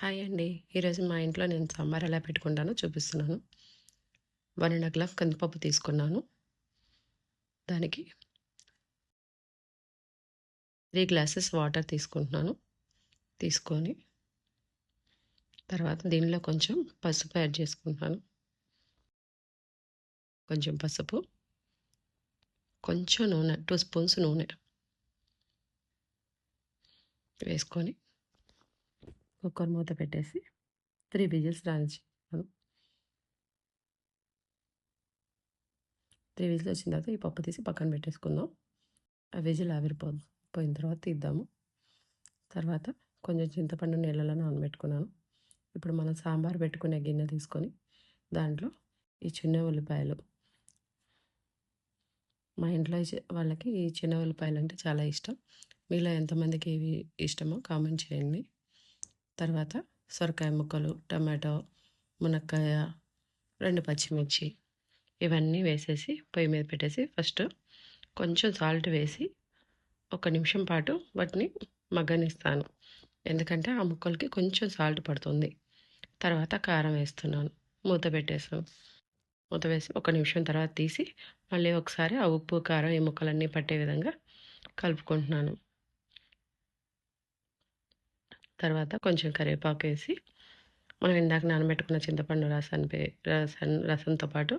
Hi అండి. ఈరోజు మా ఇంట్లో నేను సాంబార్ ఎలా పెట్టుకుంటానో చూపిస్తున్నాను. వన్ అండ్ గ్లాస్ కందిపప్పు తీసుకున్నాను. దానికి త్రీ గ్లాసెస్ వాటర్ తీసుకుంటున్నాను. తీసుకొని తర్వాత దీనిలో కొంచెం పసుపు యాడ్ చేసుకుంటున్నాను. కొంచెం పసుపు కొంచెం నూనె టూ స్పూన్స్ నూనె వేసుకొని కుక్కర్ మూత పెట్టేసి త్రీ విజిల్స్ రానిచ్చాను త్రీ విజిల్స్ వచ్చిన తర్వాత ఈ పప్పు తీసి పక్కన పెట్టేసుకుందాం. ఆ విజిల్ ఆవిరిపో పోయిన తర్వాత తీద్దాము. తర్వాత కొంచెం చింతపండు నీళ్ళలో నానబెట్టుకున్నాను. ఇప్పుడు మనం సాంబార్ పెట్టుకునే గిన్నె తీసుకొని దాంట్లో ఈ చిన్న ఉల్లిపాయలు. మా ఇంట్లో వాళ్ళకి ఈ చిన్న ఉల్లిపాయలు అంటే చాలా ఇష్టం. మీలో ఎంతమందికి ఇవి ఇష్టమో కామెంట్ చేయండి. తర్వాత సొరకాయ ముక్కలు టమాటో మునక్కాయ రెండు పచ్చిమిర్చి ఇవన్నీ వేసేసి పొయ్యి మీద పెట్టేసి ఫస్ట్ కొంచెం సాల్ట్ వేసి ఒక నిమిషం పాటు వాటిని మగ్గనిస్తాను. ఎందుకంటే ఆ ముక్కలకి కొంచెం సాల్ట్ పడుతుంది. తర్వాత కారం వేస్తున్నాను. మూత పెట్టేసాను మూత వేసి ఒక నిమిషం తర్వాత తీసి మళ్ళీ ఒకసారి ఆ ఉప్పు కారం ఈ ముక్కలన్నీ పట్టే విధంగా కలుపుకుంటున్నాను. తర్వాత కొంచెం కరివేపాకు వేసి మనం ఇందాక నానబెట్టుకున్న చింతపండు రసాన్ని రసం రసంతో పాటు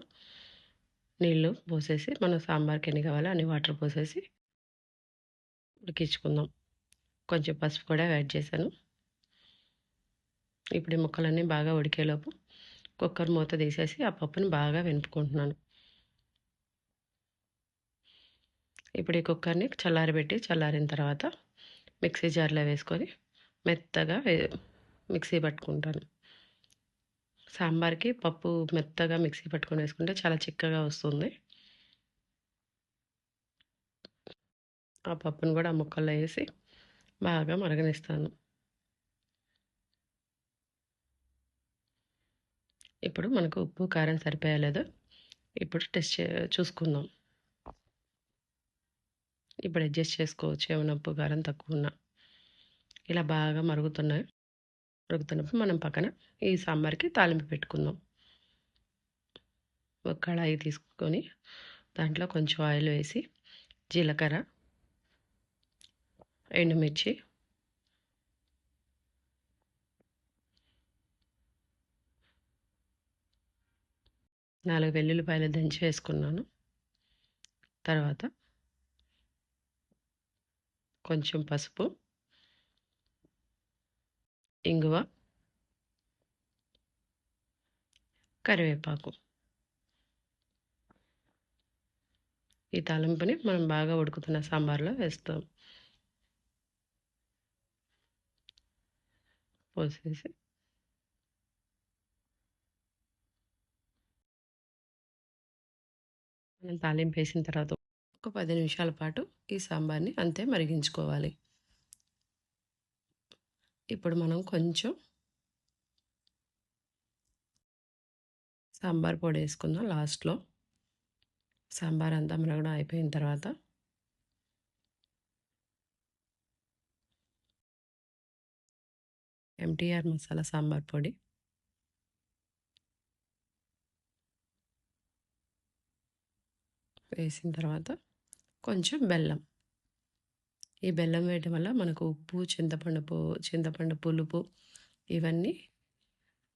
నీళ్ళు పోసేసి మనం సాంబార్కి ఎన్ని కావాలో అన్ని వాటర్ పోసేసి ఉడికించుకుందాం. కొంచెం పసుపు కూడా యాడ్ చేశాను. ఇప్పుడు ఈ ముక్కలన్నీ బాగా ఉడికేలోపు కుక్కర్ మూత తీసేసి ఆ పప్పుని బాగా వెనుపుకుంటున్నాను ఇప్పుడు ఈ కుక్కర్ని చల్లారబెట్టి చల్లారిన తర్వాత మిక్సీ జార్లో వేసుకొని మెత్తగా మిక్సీ పట్టుకుంటాను. సాంబార్కి పప్పు మెత్తగా మిక్సీ పట్టుకొని వేసుకుంటే చాలా చిక్కగా వస్తుంది. ఆ పప్పును కూడా ముక్కల్లో వేసి బాగా మరగనిస్తాను. ఇప్పుడు మనకు ఉప్పు కారం సరిపోయలేదు. ఇప్పుడు టెస్ట్ చూసుకుందాం. ఇప్పుడు అడ్జస్ట్ చేసుకోవచ్చు ఏమైనా ఉప్పు కారం తక్కువ ఉన్నా. ఇలా బాగా మరుగుతున్నాయి మరుగుతున్నప్పుడు మనం పక్కన ఈ సాంబార్కి తాలింపు పెట్టుకుందాం. ఒక కళాయి తీసుకొని దాంట్లో కొంచెం ఆయిల్ వేసి జీలకర్ర ఎండుమిర్చి నాలుగు వెల్లుల్లిపాయలు దంచి వేసుకున్నాను. తర్వాత కొంచెం పసుపు ఇంగువ కరివేపాకు. ఈ తాలింపుని మనం బాగా ఉడుకుతున్న సాంబార్లో వేస్తాం. పోసేసి మనం తాలింపు వేసిన తర్వాత ఒక పది నిమిషాల పాటు ఈ సాంబార్ని అంతే మరిగించుకోవాలి. ఇప్పుడు మనం కొంచెం సాంబార్ పొడి వేసుకుందాం లాస్ట్లో. సాంబార్ అంతా మరగడం అయిపోయిన తర్వాత. ఎంటీఆర్ మసాలా సాంబార్ పొడి. వేసిన తర్వాత కొంచెం బెల్లం. ఈ బెల్లం వేయటం వల్ల మనకు ఉప్పు చింతపండు పు చింతపండు పులుపు ఇవన్నీ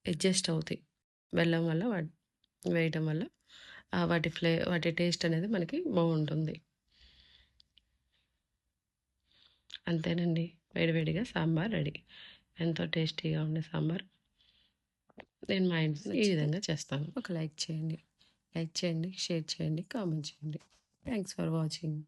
అడ్జస్ట్ అవుతాయి. బెల్లం వల్ల వేయటం వల్ల వాటి ఫ్లే వాటి టేస్ట్ అనేది మనకి బాగుంటుంది. అంతేనండి. వేడివేడిగా సాంబార్ రెడీ. ఎంతో టేస్టీగా ఉండే సాంబార్. నేను మా ఇంట్లో ఈ విధంగా చేస్తాను. ఒక లైక్ చేయండి. లైక్ చేయండి షేర్ చేయండి కామెంట్ చేయండి. Thanks for watching.